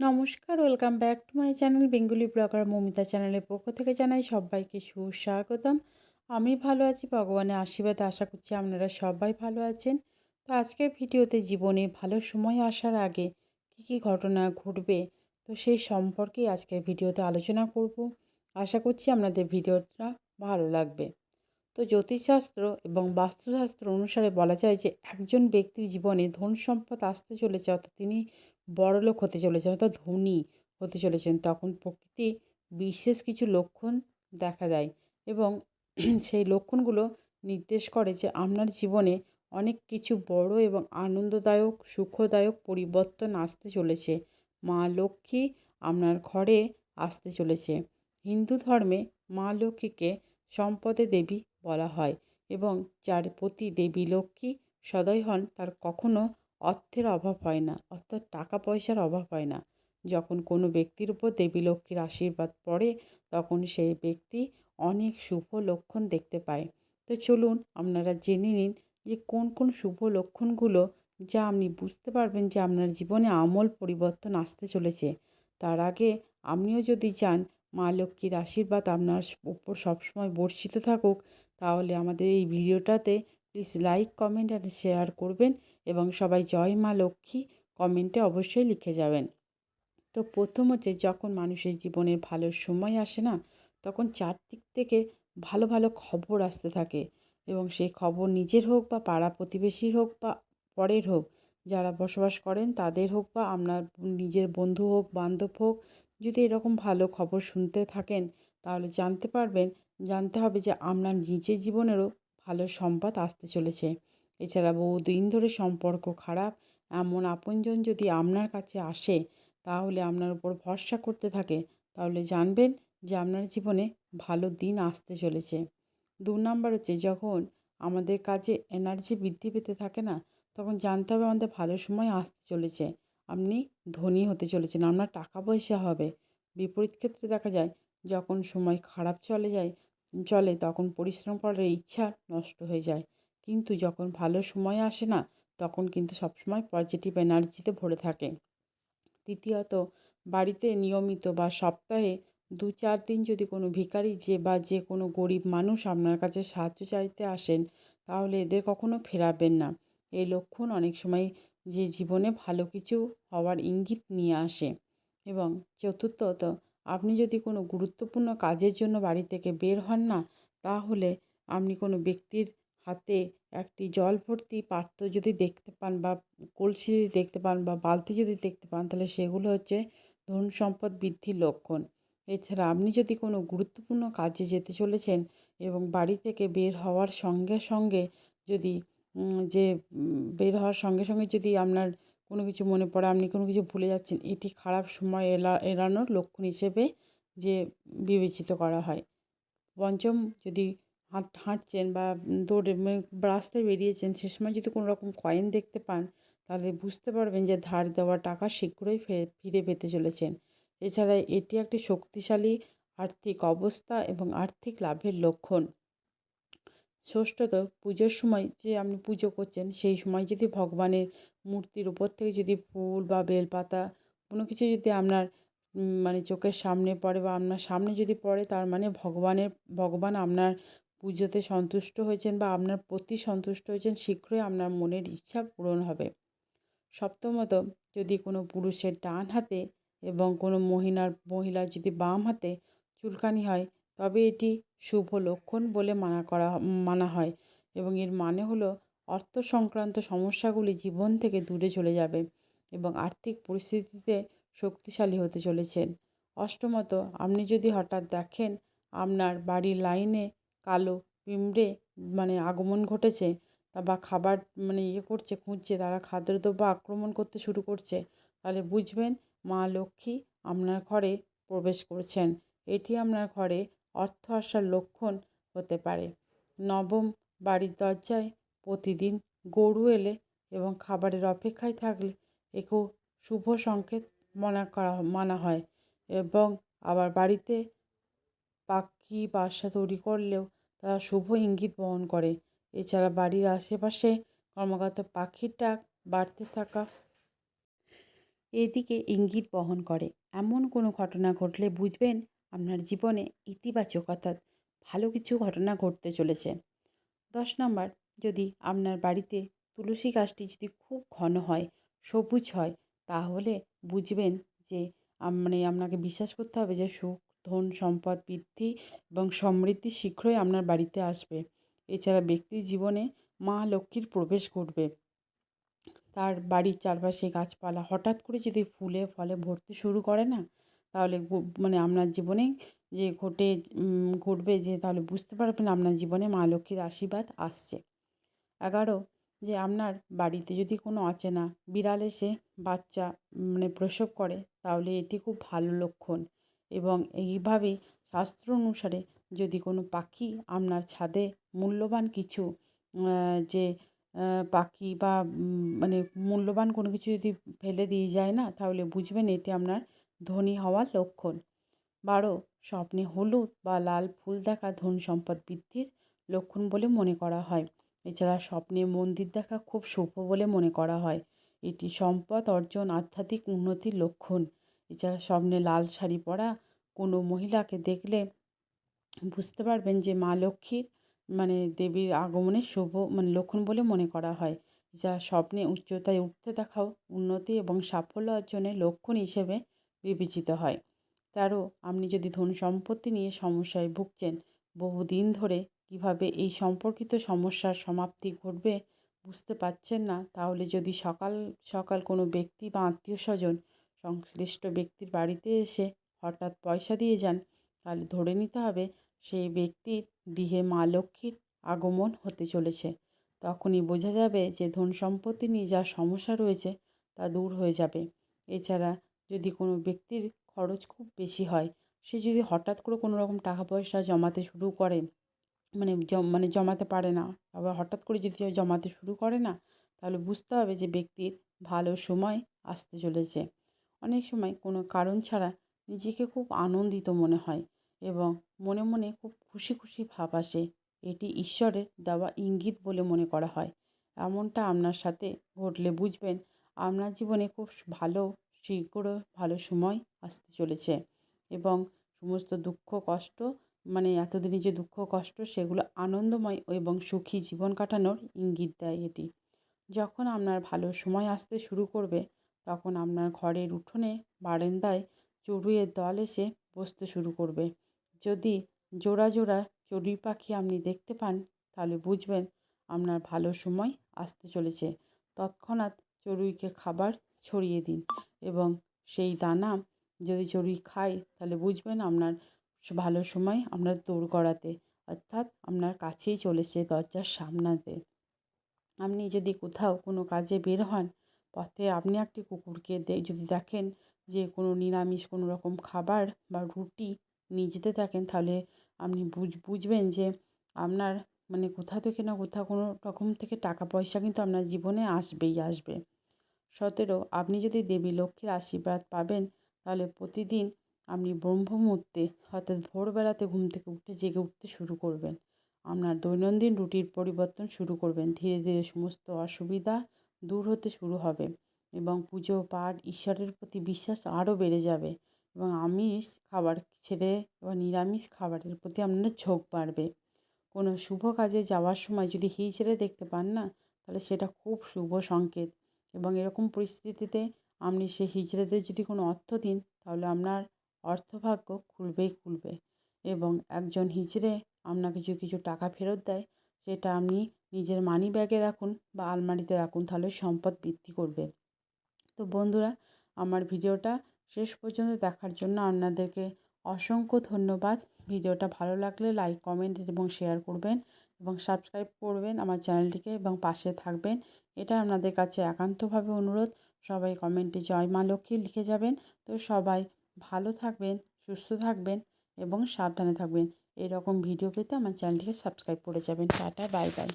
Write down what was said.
নমস্কার, welcome back to my channel Bengali blogger Momita চ্যানেলের পক্ষ থেকে জানাই সবাইকে সুস্বাগতম। আমি ভালো আছি, ভগবানের আশীর্বাদ আশা করছি আপনারা সবাই ভালো আছেন। তো আজকের ভিডিওতে জীবনে ভালো সময় আসার আগে কী কী ঘটনা ঘটবে, তো সেই সম্পর্কেই আজকের ভিডিওতে আলোচনা করব। আশা করছি আপনাদের ভিডিওটা ভালো লাগবে। তো জ্যোতিষশাস্ত্র এবং বাস্তুশাস্ত্র অনুসারে বলা যায় যে একজন ব্যক্তির জীবনে ধন সম্পদ আসতে চলেছে, অর্থাৎ তিনি বড়লোক হতে চলেছেন অর্থাৎ ধনী হতে চলেছেন, তখন প্রকৃতি বিশেষ কিছু লক্ষণ দেখা দেয় এবং সেই লক্ষণগুলো নির্দেশ করে যে আপনার জীবনে অনেক কিছু বড় এবং আনন্দদায়ক, সুখদায়ক পরিবর্তন আসতে চলেছে। মা লক্ষ্মী আপনার ঘরে আসতে চলেছে। হিন্দু ধর্মে মা লক্ষ্মীকে সম্পদে দেবী বলা হয় এবং যার প্রতি দেবী লক্ষ্মী সদয় হন, তার কখনো অর্থের অভাব হয় না, অর্থাৎ টাকা পয়সার অভাব হয় না। যখন কোনো ব্যক্তির উপর দেবী লক্ষ্মীর আশীর্বাদ পড়ে, তখন সেই ব্যক্তি অনেক শুভ লক্ষণ দেখতে পায়। তো চলুন আপনারা জেনে নিন যে কোন কোন শুভ লক্ষণগুলো যা আপনি বুঝতে পারবেন যে আপনার জীবনে আমল পরিবর্তন আসতে চলেছে। তার আগে আপনিও যদি চান মা লক্ষ্মীর আশীর্বাদ আপনার উপর সবসময় বর্ষিত থাকুক, তাহলে আমাদের এই ভিডিওটাতে please like comment and share করবেন এবং সবাই জয় মা লক্ষ্মী কমেন্টে অবশ্যই লিখে যাবেন। তো প্রথম হচ্ছে যখন মানুষের জীবনে ভালো সময় আসে না, তখন চারদিক থেকে ভালো ভালো খবর আসতে থাকে এবং সেই খবর নিজের হোক বা পাড়া প্রতিবেশীর হোক বা পরের হোক, যারা বসবাস করেন তাদের হোক বা আপনার নিজের বন্ধু হোক, বান্ধব হোক, যদি এরকম ভালো খবর শুনতে থাকেন তাহলে জানতে পারবেন, জানতে হবে যে আপনার নিজের জীবনেরও ভালো সম্পদ আসতে চলেছে। এছাড়া বহুদিন ধরে সম্পর্ক খারাপ, এমন আপনজন যদি আপনার কাছে আসে, তাহলে আপনার উপর ভরসা করতে থাকে। তাহলে জানবেন যে আপনার জীবনে ভালো দিন আসতে চলেছে। দু নাম্বার হচ্ছে, যখন আমাদের কাজে এনার্জি বৃদ্ধি পেতে থাকে না, তখন জানতে হবে আমাদের ভালো সময় আসতে চলেছে। আপনি ধনী হতে চলেছেন, আপনার টাকা পয়সা হবে। বিপরীত ক্ষেত্রে দেখা যায়, যখন সময় খারাপ চলে যায় চলে তখন পরিশ্রম করার ইচ্ছা নষ্ট হয়ে যায়। কিন্তু যখন ভালো সময় আসে না, তখন কিন্তু সবসময় পজিটিভ এনার্জিতে ভরে থাকে। তৃতীয়ত, বাড়িতে নিয়মিত বা সপ্তাহে দু চার দিন যদি কোনো ভিখারি যে বা যে কোনো গরিব মানুষ আপনার কাছে সাহায্য চাইতে আসেন, তাহলে এদের কখনো ফেরাবেন না। এই লক্ষণ অনেক সময় যে জীবনে ভালো কিছু হওয়ার ইঙ্গিত নিয়ে আসে। এবং চতুর্থত আপনি যদি কোনো গুরুত্বপূর্ণ কাজের জন্য বাড়ি থেকে বের হন না, তাহলে আপনি কোনো ব্যক্তির হাতে একটি জল ভর্তি পাত্র যদি দেখতে পান বা কলসি যদি দেখতে পান বা বালতি যদি দেখতে পান, তাহলে সেগুলো হচ্ছে ধন সম্পদ বৃদ্ধির লক্ষণ। এছাড়া আপনি যদি কোনো গুরুত্বপূর্ণ কাজে যেতে চলেছেন এবং বাড়ি থেকে বের হওয়ার সঙ্গে সঙ্গে যদি যে বের হওয়ার সঙ্গে সঙ্গে যদি আপনার কোনো কিছু মনে পড়ে, আপনি কোনো কিছু ভুলে যাচ্ছেন, এটি খারাপ সময় এলা, এড়ানোর লক্ষণ হিসেবে যে বিবেচিত করা হয়। পঞ্চম, যদি হাঁট, হাঁটছেন বা দৌড়ে রাস্তায় বেরিয়েছেন, সে সময় যদি কোনো রকম কয়েন দেখতে পান, তাহলে বুঝতে পারবেন যে ধার দেওয়া টাকা শীঘ্রই ফিরে পেতে চলেছেন। এছাড়া এটি একটি শক্তিশালী আর্থিক অবস্থা এবং আর্থিক লাভের লক্ষণ। ষষ্ঠত, পুজোর সময় যে আপনি পুজো করছেন, সেই সময় যদি ভগবানের মূর্তির উপর থেকে যদি ফুল বা বেলপাতা কোনো কিছু যদি আপনার মানে চোখের সামনে পড়ে বা আপনার সামনে যদি পড়ে, তার মানে ভগবানের, ভগবান আপনার পুজোতে সন্তুষ্ট হয়েছেন বা আপনার প্রতি সন্তুষ্ট হয়েছেন, শীঘ্রই আপনার মনের ইচ্ছা পূরণ হবে। সপ্তমত, যদি কোনো পুরুষের ডান হাতে এবং কোনো মহিলার মহিলার যদি বাম হাতে চুলকানি হয়, তবে এটি শুভ লক্ষণ বলে মানা করা, মানা হয় এবং এর মানে হলো অর্থ সংক্রান্ত সমস্যাগুলি জীবন থেকে দূরে চলে যাবে এবং আর্থিক পরিস্থিতিতে শক্তিশালী হতে চলেছেন। অষ্টমত, আপনি যদি হঠাৎ দেখেন আপনার বাড়ির লাইনে কালো পিঁমড়ে মানে আগমন ঘটেছে বা খাবার মানে ইয়ে করছে, খুঁজছে, তারা খাদ্যদ্রব্য আক্রমণ করতে শুরু করছে, তাহলে বুঝবেন মা লক্ষ্মী আপনার ঘরে প্রবেশ করছেন। এটি আপনার ঘরে অর্থ আসার লক্ষণ হতে পারে। নবম, বাড়ির দরজায় প্রতিদিন গরু এলে এবং খাবারের অপেক্ষায় থাকলে একেও শুভ সংকেত মনে করা, মানা হয় এবং আবার বাড়িতে পাখি, বাসা তৈরি করলেও তারা শুভ ইঙ্গিত বহন করে। এছাড়া বাড়ির আশেপাশে ক্রমাগত পাখির ডাক বাড়তে থাকা এদিকে ইঙ্গিত বহন করে। এমন কোনো ঘটনা ঘটলে বুঝবেন আপনার জীবনে ইতিবাচক, অর্থাৎ ভালো কিছু ঘটনা ঘটতে চলেছে। দশ নম্বর যদি আপনার বাড়িতে তুলসী গাছটি যদি খুব ঘন হয়, সবুজ হয়, তাহলে বুঝবেন যে মানে আপনাকে বিশ্বাস করতে হবে যে সুখ, ধন, সম্পদ, বৃদ্ধি এবং সমৃদ্ধি শীঘ্রই আপনার বাড়িতে আসবে। এছাড়া ব্যক্তির জীবনে মা লক্ষ্মীর প্রবেশ ঘটবে। তার বাড়ির চারপাশে গাছপালা হঠাৎ করে যদি ফুলে, ফলে ভরতে শুরু করে না, তাহলে মানে আপনার জীবনে যে ঘটে ঘটবে যে তাহলে বুঝতে পারবেন আপনার জীবনে মা লক্ষ্মীর আশীর্বাদ আসছে। এগারো, যে আপনার বাড়িতে যদি কোনো অচেনা বিড়াল এসে বাচ্চা মানে প্রসব করে, তাহলে এটি খুব ভালো লক্ষণ। এবং এইভাবেই শাস্ত্র অনুসারে যদি কোনো পাখি আপনার ছাদে মূল্যবান কিছু যে পাখি বা মানে মূল্যবান কোনো কিছু যদি ফেলে দিয়ে যায় না, তাহলে বুঝবেন এটি আপনার ধনী হওয়ার লক্ষণ। বারো, স্বপ্নে হলুদ বা লাল ফুল দেখা ধন সম্পদ বৃদ্ধির লক্ষণ বলে মনে করা হয়। এছাড়া স্বপ্নে মন্দির দেখা খুব শুভ বলে মনে করা হয়। এটি সম্পদ অর্জন আধ্যাত্মিক উন্নতির লক্ষণ। এছাড়া স্বপ্নে লাল শাড়ি পরা কোনো মহিলাকে দেখলে বুঝতে পারবেন যে মা লক্ষ্মীর মানে দেবীর আগমনের শুভ মানে লক্ষণ বলে মনে করা হয়। যা স্বপ্নে উচ্চতায় উঠতে দেখাও উন্নতি এবং সাফল্য অর্জনের লক্ষণ হিসেবে বিবেচিত হয়। তেরো আপনি যদি ধন সম্পত্তি নিয়ে সমস্যায় ভুগছেন, বহুদিন ধরে কীভাবে এই সম্পর্কিত সমস্যার সমাপ্তি ঘটবে বুঝতে পারছেন না। তাহলে যদি সকাল সকাল কোনো ব্যক্তি বা আত্মীয় স্বজন সংশ্লিষ্ট ব্যক্তির বাড়িতে এসে হঠাৎ পয়সা দিয়ে যান, তাহলে ধরে নিতে হবে সেই ব্যক্তির গৃহে মা লক্ষ্মীর আগমন হতে চলেছে। তখনই বোঝা যাবে যে ধন সম্পত্তি নিয়ে যা সমস্যা রয়েছে তা দূর হয়ে যাবে। এছাড়া যদি কোনো ব্যক্তির খরচ খুব বেশি হয়, সে যদি হঠাৎ করে কোনো রকম টাকা পয়সা জমাতে শুরু করে মানে মানে জমাতে পারে না। আবার হঠাৎ করে যদি জমাতে শুরু করে না, তাহলে বুঝতে হবে যে ব্যক্তির ভালো সময় আসতে চলেছে। অনেক সময় কোনো কারণ ছাড়া নিজেকে খুব আনন্দিত মনে হয় এবং মনে মনে খুব খুশি খুশি ভাব আসে। এটি ঈশ্বরের দেওয়া ইঙ্গিত বলে মনে করা হয়। এমনটা আপনার সাথে ঘটলে বুঝবেন আপনার জীবনে খুব ভালো শীঘ্র ভালো সময় আসতে চলেছে এবং সমস্ত দুঃখ, কষ্ট মানে এতদিনে যে দুঃখ, কষ্ট সেগুলো আনন্দময় এবং সুখী জীবন কাটানোর ইঙ্গিত দেয় এটি। যখন আপনার ভালো সময় আসতে শুরু করবে, তখন আপনার ঘরের উঠোনে, বারান্দায় চড়ুইয়ের দল এসে বসতে শুরু করবে। যদি জোড়া জোড়া চড়ুই পাখি আপনি দেখতে পান, তাহলে বুঝবেন আপনার ভালো সময় আসতে চলেছে। তৎক্ষণাৎ চড়ুইকে খাবার ছড়িয়ে দিন এবং সেই দানা যদি চড়ুই খায়, তাহলে বুঝবেন আপনার ভালো সময় আপনার দৌড় করাতে, অর্থাৎ আপনার কাছেই চলেছে দরজার সামনাতে। আপনি যদি কোথাও কোনো কাজে বের হন, পথে আপনি একটি কুকুরকে যদি দেখেন যে কোনো নিরামিষ কোনো রকম খাবার বা রুটি নিয়ে যেতে থাকেন, তাহলে আপনি বুঝ, বুঝবেন যে আপনার মানে কোথা থেকে না কোথাও কোনো রকম থেকে টাকা পয়সা কিন্তু আপনার জীবনে আসবেই আসবে। সতেরো, আপনি যদি দেবী লক্ষ্মীর আশীর্বাদ পাবেন, তাহলে প্রতিদিন আপনি ব্রহ্ম মুহূর্তে অর্থাৎ ভোরবেলাতে ঘুম থেকে উঠে জেগে উঠতে শুরু করবেন। আপনার দৈনন্দিন রুটির পরিবর্তন শুরু করবেন। ধীরে ধীরে সমস্ত অসুবিধা দূর হতে শুরু হবে এবং পুজো, পাঠ, ঈশ্বরের প্রতি বিশ্বাস আরও বেড়ে যাবে এবং আমিষ খাবার ছেড়ে বা নিরামিষ খাবারের প্রতি আপনার ঝোঁক বাড়বে। কোনো শুভ কাজে যাওয়ার সময় যদি হিজড়ে দেখতে পান না, তাহলে সেটা খুব শুভ সংকেত এবং এরকম পরিস্থিতিতে আপনি সে হিজড়েদের যদি কোনো অর্থ দিন, তাহলে আপনার অর্থভাগ্য খুলবেই খুলবে এবং একজন হিজড়ে আপনাকে যদি কিছু টাকা ফেরত দেয়, সেটা আপনি নিজের মানি ব্যাগে রাখুন বা আলমারিতে রাখুন, তাহলে সম্পদ বৃদ্ধি করবে। তো বন্ধুরা, আমার ভিডিওটা শেষ পর্যন্ত দেখার জন্য আপনাদেরকে অসংখ্য ধন্যবাদ। ভিডিওটা ভালো লাগলে লাইক কমেন্ট এবং শেয়ার করবেন এবং সাবস্ক্রাইব করবেন আমার চ্যানেলটিকে এবং পাশে থাকবেন। এটা আপনাদের কাছে একান্তভাবে অনুরোধ। সবাই কমেন্টে জয় মা লক্ষ্মী লিখে যাবেন। তো সবাই ভালো থাকবেন, সুস্থ থাকবেন এবং সাবধানে থাকবেন। এরকম ভিডিও পেতে আমার চ্যানেলটিকে সাবস্ক্রাইব করে যাবেন। Tata bye bye